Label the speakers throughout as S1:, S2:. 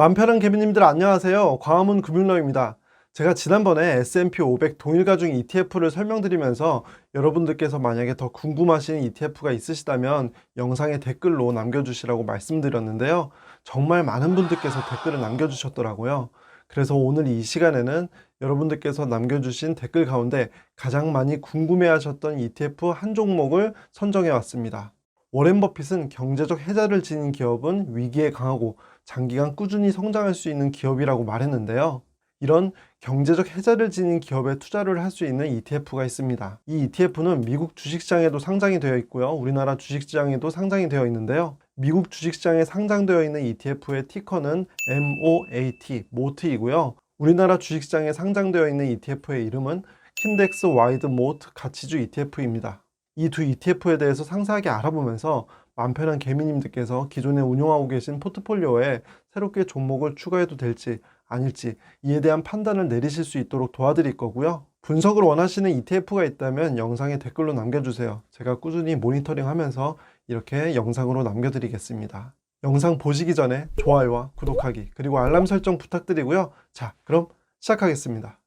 S1: 맘편한 개미님들 안녕하세요. 광화문 금융러입니다. 제가 지난번에 S&P 500 동일가중 ETF를 설명드리면서 여러분들께서 만약에 더 궁금하신 ETF가 있으시다면 영상에 댓글로 남겨주시라고 말씀드렸는데요. 정말 많은 분들께서 댓글을 남겨주셨더라고요. 그래서 오늘 이 시간에는 여러분들께서 남겨주신 댓글 가운데 가장 많이 궁금해하셨던 ETF 한 종목을 선정해 왔습니다. 워렌 버핏은 경제적 해자를 지닌 기업은 위기에 강하고 장기간 꾸준히 성장할 수 있는 기업이라고 말했는데요. 이런 경제적 해자를 지닌 기업에 투자를 할 수 있는 ETF가 있습니다. 이 ETF는 미국 주식시장에도 상장이 되어 있고요. 우리나라 주식시장에도 상장이 되어 있는데요. 미국 주식시장에 상장되어 있는 ETF의 티커는 MOAT, 모트이고요. 우리나라 주식시장에 상장되어 있는 ETF의 이름은 킨덱스 와이드 모트 가치주 ETF입니다. 이 두 ETF에 대해서 상세하게 알아보면서 마음 편한 개미님들께서 기존에 운용하고 계신 포트폴리오에 새롭게 종목을 추가해도 될지 아닐지 이에 대한 판단을 내리실 수 있도록 도와드릴 거고요. 분석을 원하시는 ETF가 있다면 영상에 댓글로 남겨주세요. 제가 꾸준히 모니터링 하면서 이렇게 영상으로 남겨드리겠습니다. 영상 보시기 전에 좋아요와 구독하기 그리고 알람 설정 부탁드리고요. 자, 그럼 시작하겠습니다.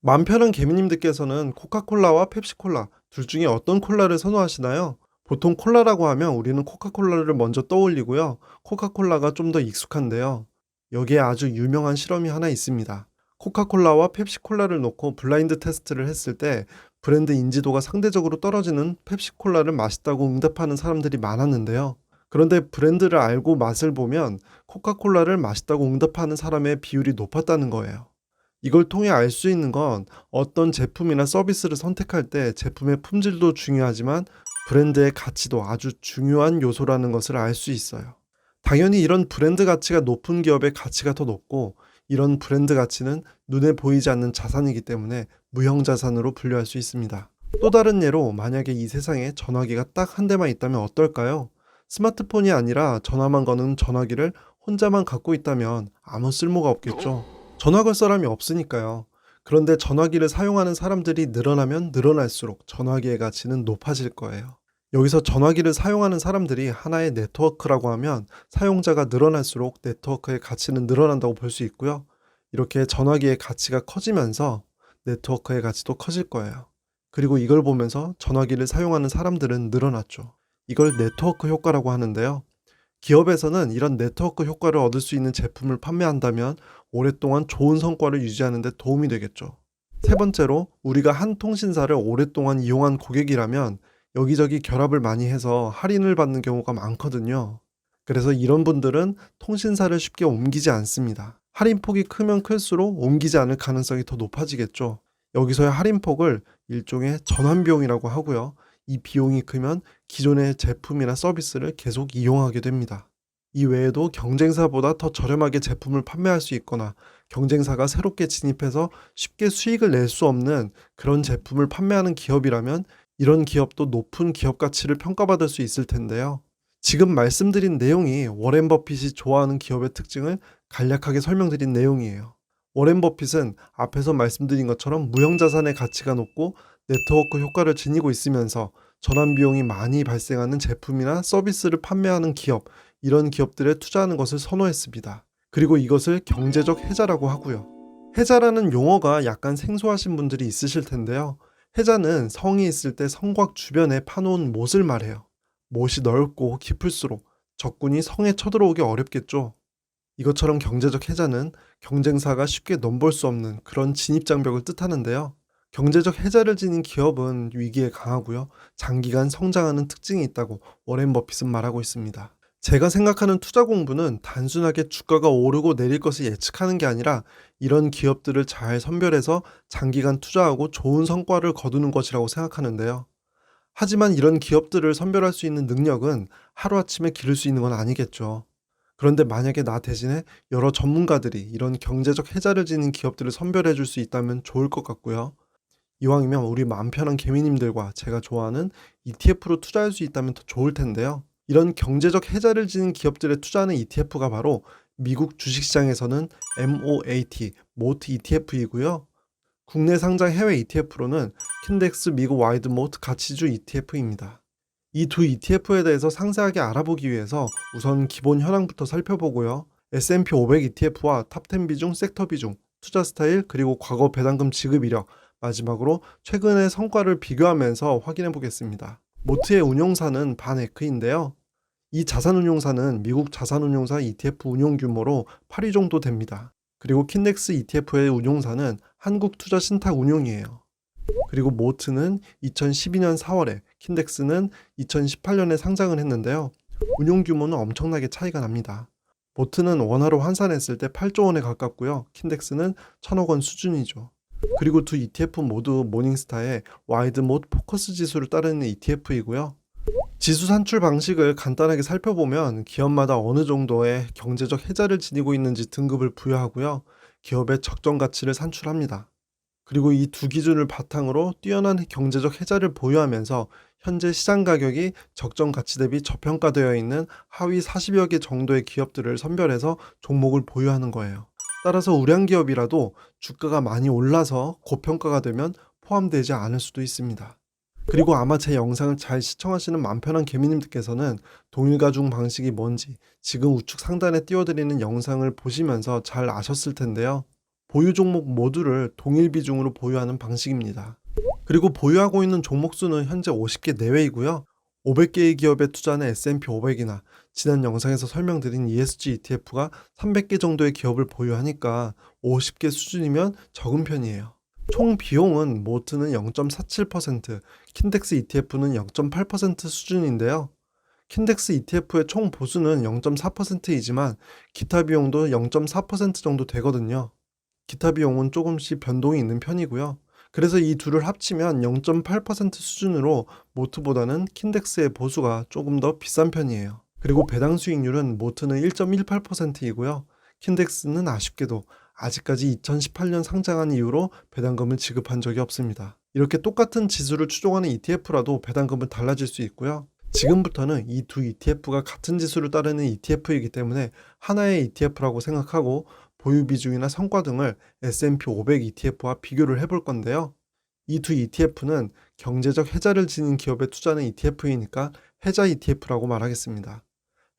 S1: 맘 편한 개미님들께서는 코카콜라와 펩시콜라 둘 중에 어떤 콜라를 선호하시나요? 보통 콜라라고 하면 우리는 코카콜라를 먼저 떠올리고요. 코카콜라가 좀 더 익숙한데요. 여기에 아주 유명한 실험이 하나 있습니다. 코카콜라와 펩시콜라를 놓고 블라인드 테스트를 했을 때 브랜드 인지도가 상대적으로 떨어지는 펩시콜라를 맛있다고 응답하는 사람들이 많았는데요. 그런데 브랜드를 알고 맛을 보면 코카콜라를 맛있다고 응답하는 사람의 비율이 높았다는 거예요. 이걸 통해 알 수 있는 건 어떤 제품이나 서비스를 선택할 때 제품의 품질도 중요하지만 브랜드의 가치도 아주 중요한 요소라는 것을 알 수 있어요. 당연히 이런 브랜드 가치가 높은 기업의 가치가 더 높고 이런 브랜드 가치는 눈에 보이지 않는 자산이기 때문에 무형 자산으로 분류할 수 있습니다. 또 다른 예로 만약에 이 세상에 전화기가 딱 한 대만 있다면 어떨까요? 스마트폰이 아니라 전화만 거는 전화기를 혼자만 갖고 있다면 아무 쓸모가 없겠죠. 전화 걸 사람이 없으니까요. 그런데 전화기를 사용하는 사람들이 늘어나면 늘어날수록 전화기의 가치는 높아질 거예요. 여기서 전화기를 사용하는 사람들이 하나의 네트워크라고 하면 사용자가 늘어날수록 네트워크의 가치는 늘어난다고 볼 수 있고요. 이렇게 전화기의 가치가 커지면서 네트워크의 가치도 커질 거예요. 그리고 이걸 보면서 전화기를 사용하는 사람들은 늘어났죠. 이걸 네트워크 효과라고 하는데요. 기업에서는 이런 네트워크 효과를 얻을 수 있는 제품을 판매한다면 오랫동안 좋은 성과를 유지하는 데 도움이 되겠죠. 세 번째로 우리가 한 통신사를 오랫동안 이용한 고객이라면 여기저기 결합을 많이 해서 할인을 받는 경우가 많거든요. 그래서 이런 분들은 통신사를 쉽게 옮기지 않습니다. 할인폭이 크면 클수록 옮기지 않을 가능성이 더 높아지겠죠. 여기서의 할인폭을 일종의 전환비용이라고 하고요. 이 비용이 크면 기존의 제품이나 서비스를 계속 이용하게 됩니다. 이 외에도 경쟁사보다 더 저렴하게 제품을 판매할 수 있거나 경쟁사가 새롭게 진입해서 쉽게 수익을 낼 수 없는 그런 제품을 판매하는 기업이라면 이런 기업도 높은 기업 가치를 평가받을 수 있을 텐데요. 지금 말씀드린 내용이 워렌 버핏이 좋아하는 기업의 특징을 간략하게 설명드린 내용이에요. 워렌 버핏은 앞에서 말씀드린 것처럼 무형자산의 가치가 높고 네트워크 효과를 지니고 있으면서 전환 비용이 많이 발생하는 제품이나 서비스를 판매하는 기업, 이런 기업들에 투자하는 것을 선호했습니다. 그리고 이것을 경제적 해자라고 하고요. 해자라는 용어가 약간 생소하신 분들이 있으실 텐데요. 해자는 성이 있을 때 성곽 주변에 파놓은 못을 말해요. 못이 넓고 깊을수록 적군이 성에 쳐들어오기 어렵겠죠. 이것처럼 경제적 해자는 경쟁사가 쉽게 넘볼 수 없는 그런 진입장벽을 뜻하는데요. 경제적 해자를 지닌 기업은 위기에 강하고요. 장기간 성장하는 특징이 있다고 워렌 버핏은 말하고 있습니다. 제가 생각하는 투자 공부는 단순하게 주가가 오르고 내릴 것을 예측하는 게 아니라 이런 기업들을 잘 선별해서 장기간 투자하고 좋은 성과를 거두는 것이라고 생각하는데요. 하지만 이런 기업들을 선별할 수 있는 능력은 하루아침에 기를 수 있는 건 아니겠죠. 그런데 만약에 나 대신에 여러 전문가들이 이런 경제적 해자를 지닌 기업들을 선별해 줄 수 있다면 좋을 것 같고요. 이왕이면 우리 마음 편한 개미님들과 제가 좋아하는 ETF로 투자할 수 있다면 더 좋을 텐데요. 이런 경제적 해자를 지닌 기업들에 투자하는 ETF가 바로 미국 주식시장에서는 MOAT, 모트 ETF이고요. 국내 상장 해외 ETF로는 킨덱스 미국 와이드 모트 가치주 ETF입니다. 이 두 ETF에 대해서 상세하게 알아보기 위해서 우선 기본 현황부터 살펴보고요. S&P 500 ETF와 탑10 비중, 섹터 비중, 투자 스타일, 그리고 과거 배당금 지급 이력, 마지막으로 최근의 성과를 비교하면서 확인해 보겠습니다. 모트의 운용사는 반에크인데요. 이 자산운용사는 미국 자산운용사 ETF 운용 규모로 8위 정도 됩니다. 그리고 킨덱스 ETF의 운용사는 한국투자신탁운용이에요. 그리고 모트는 2012년 4월에, 킨덱스는 2018년에 상장을 했는데요. 운용 규모는 엄청나게 차이가 납니다. 모트는 원화로 환산했을 때 8조 원에 가깝고요. 킨덱스는 1000억 원 수준이죠. 그리고 두 ETF 모두 모닝스타의 와이드 못 포커스 지수를 따르는 ETF이고요. 지수 산출 방식을 간단하게 살펴보면 기업마다 어느 정도의 경제적 해자를 지니고 있는지 등급을 부여하고요. 기업의 적정 가치를 산출합니다. 그리고 이 두 기준을 바탕으로 뛰어난 경제적 해자를 보유하면서 현재 시장 가격이 적정 가치 대비 저평가되어 있는 하위 40여 개 정도의 기업들을 선별해서 종목을 보유하는 거예요. 따라서 우량 기업이라도 주가가 많이 올라서 고평가가 되면 포함되지 않을 수도 있습니다. 그리고 아마 제 영상을 잘 시청하시는 맘편한 개미님들께서는 동일가중 방식이 뭔지 지금 우측 상단에 띄워드리는 영상을 보시면서 잘 아셨을 텐데요. 보유 종목 모두를 동일 비중으로 보유하는 방식입니다. 그리고 보유하고 있는 종목 수는 현재 50개 내외이고요. 500개의 기업에 투자하는 S&P 500이나 지난 영상에서 설명드린 ESG ETF가 300개 정도의 기업을 보유하니까 50개 수준이면 적은 편이에요. 총 비용은 모트는 0.47%, 킨덱스 ETF는 0.8% 수준인데요. 킨덱스 ETF의 총 보수는 0.4%이지만 기타 비용도 0.4% 정도 되거든요. 기타 비용은 조금씩 변동이 있는 편이고요. 그래서 이 둘을 합치면 0.8% 수준으로 모트보다는 킨덱스의 보수가 조금 더 비싼 편이에요. 그리고 배당 수익률은 모트는 1.18%이고요. 킨덱스는 아쉽게도 아직까지 2018년 상장한 이후로 배당금을 지급한 적이 없습니다. 이렇게 똑같은 지수를 추종하는 ETF라도 배당금은 달라질 수 있고요. 지금부터는 이 두 ETF가 같은 지수를 따르는 ETF이기 때문에 하나의 ETF라고 생각하고 보유 비중이나 성과 등을 S&P 500 ETF와 비교를 해볼 건데요. 이 두 ETF는 경제적 해자를 지닌 기업에 투자하는 ETF이니까 해자 ETF라고 말하겠습니다.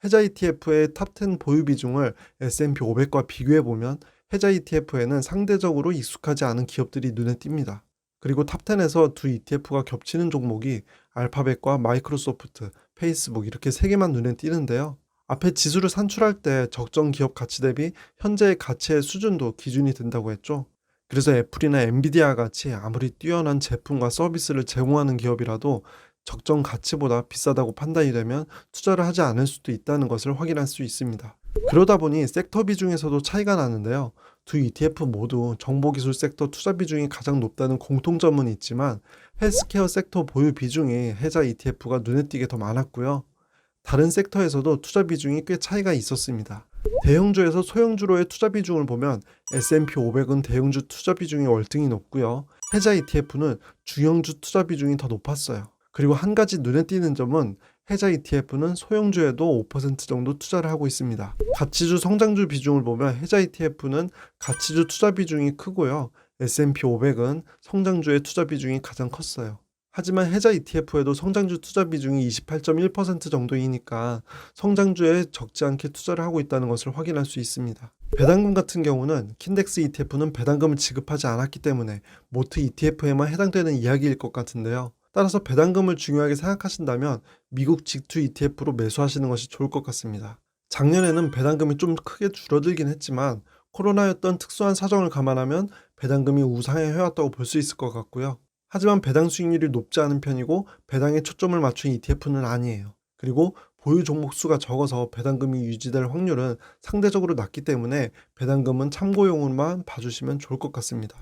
S1: 해자 ETF의 탑10 보유 비중을 S&P 500과 비교해 보면 해자 ETF에는 상대적으로 익숙하지 않은 기업들이 눈에 띕니다. 그리고 탑10에서 두 ETF가 겹치는 종목이 알파벳과 마이크로소프트, 페이스북 이렇게 세 개만 눈에 띄는데요. 앞에 지수를 산출할 때 적정 기업 가치 대비 현재의 가치의 수준도 기준이 된다고 했죠. 그래서 애플이나 엔비디아 같이 아무리 뛰어난 제품과 서비스를 제공하는 기업이라도 적정 가치보다 비싸다고 판단이 되면 투자를 하지 않을 수도 있다는 것을 확인할 수 있습니다. 그러다 보니 섹터 비중에서도 차이가 나는데요. 두 ETF 모두 정보기술 섹터 투자 비중이 가장 높다는 공통점은 있지만 헬스케어 섹터 보유 비중이 해자 ETF가 눈에 띄게 더 많았고요. 다른 섹터에서도 투자 비중이 꽤 차이가 있었습니다. 대형주에서 소형주로의 투자 비중을 보면 S&P 500은 대형주 투자 비중이 월등히 높고요. 해자 ETF는 중형주 투자 비중이 더 높았어요. 그리고 한 가지 눈에 띄는 점은 해자 ETF는 소형주에도 5% 정도 투자를 하고 있습니다. 가치주 성장주 비중을 보면 해자 ETF는 가치주 투자 비중이 크고요. S&P 500은 성장주의 투자 비중이 가장 컸어요. 하지만 해자 ETF에도 성장주 투자 비중이 28.1% 정도이니까 성장주에 적지 않게 투자를 하고 있다는 것을 확인할 수 있습니다. 배당금 같은 경우는 킨덱스 ETF는 배당금을 지급하지 않았기 때문에 모트 ETF에만 해당되는 이야기일 것 같은데요. 따라서 배당금을 중요하게 생각하신다면 미국 직투 ETF로 매수하시는 것이 좋을 것 같습니다. 작년에는 배당금이 좀 크게 줄어들긴 했지만 코로나였던 특수한 사정을 감안하면 배당금이 우상해 해왔다고 볼 수 있을 것 같고요. 하지만 배당 수익률이 높지 않은 편이고 배당에 초점을 맞춘 ETF는 아니에요. 그리고 보유 종목 수가 적어서 배당금이 유지될 확률은 상대적으로 낮기 때문에 배당금은 참고용으로만 봐주시면 좋을 것 같습니다.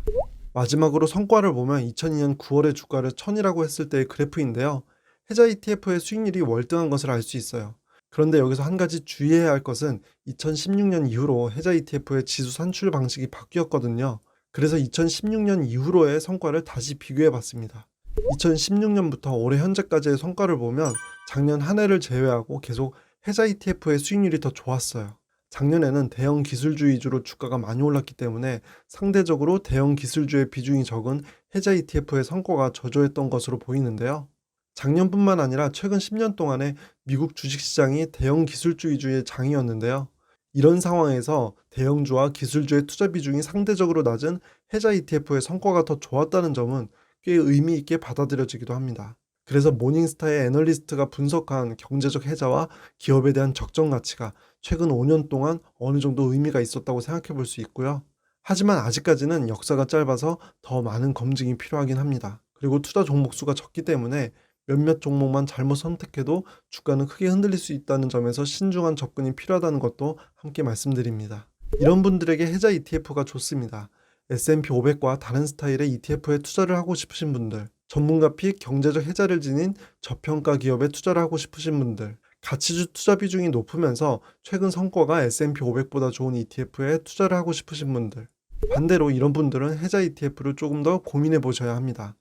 S1: 마지막으로 성과를 보면 2002년 9월에 주가를 1000이라고 했을 때의 그래프인데요. 해자 ETF의 수익률이 월등한 것을 알 수 있어요. 그런데 여기서 한 가지 주의해야 할 것은 2016년 이후로 해자 ETF의 지수 산출 방식이 바뀌었거든요. 그래서 2016년 이후로의 성과를 다시 비교해 봤습니다. 2016년부터 올해 현재까지의 성과를 보면 작년 한 해를 제외하고 계속 해자 ETF의 수익률이 더 좋았어요. 작년에는 대형 기술주 위주로 주가가 많이 올랐기 때문에 상대적으로 대형 기술주의 비중이 적은 해자 ETF의 성과가 저조했던 것으로 보이는데요. 작년뿐만 아니라 최근 10년 동안에 미국 주식시장이 대형 기술주의주의 장이었는데요. 이런 상황에서 대형주와 기술주의 투자 비중이 상대적으로 낮은 해자 ETF의 성과가 더 좋았다는 점은 꽤 의미 있게 받아들여지기도 합니다. 그래서 모닝스타의 애널리스트가 분석한 경제적 해자와 기업에 대한 적정 가치가 최근 5년 동안 어느 정도 의미가 있었다고 생각해 볼 수 있고요. 하지만 아직까지는 역사가 짧아서 더 많은 검증이 필요하긴 합니다. 그리고 투자 종목 수가 적기 때문에 몇몇 종목만 잘못 선택해도 주가는 크게 흔들릴 수 있다는 점에서 신중한 접근이 필요하다는 것도 함께 말씀드립니다. 이런 분들에게 해자 ETF가 좋습니다. S&P 500과 다른 스타일의 ETF에 투자를 하고 싶으신 분들, 전문가 픽 경제적 해자를 지닌 저평가 기업에 투자를 하고 싶으신 분들, 가치주 투자 비중이 높으면서 최근 성과가 S&P 500보다 좋은 ETF에 투자를 하고 싶으신 분들, 반대로 이런 분들은 해자 ETF를 조금 더 고민해 보셔야 합니다.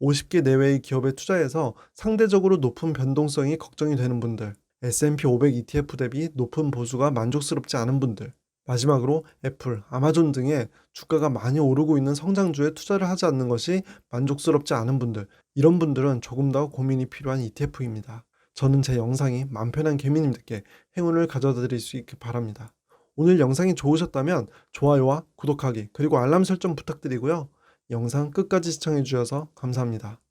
S1: 50개 내외의 기업에 투자해서 상대적으로 높은 변동성이 걱정이 되는 분들, S&P 500 ETF 대비 높은 보수가 만족스럽지 않은 분들, 마지막으로 애플, 아마존 등의 주가가 많이 오르고 있는 성장주에 투자를 하지 않는 것이 만족스럽지 않은 분들, 이런 분들은 조금 더 고민이 필요한 ETF입니다. 저는 제 영상이 마음 편한 개미님들께 행운을 가져다 드릴 수 있길 바랍니다. 오늘 영상이 좋으셨다면 좋아요와 구독하기 그리고 알람 설정 부탁드리고요. 영상 끝까지 시청해 주셔서 감사합니다.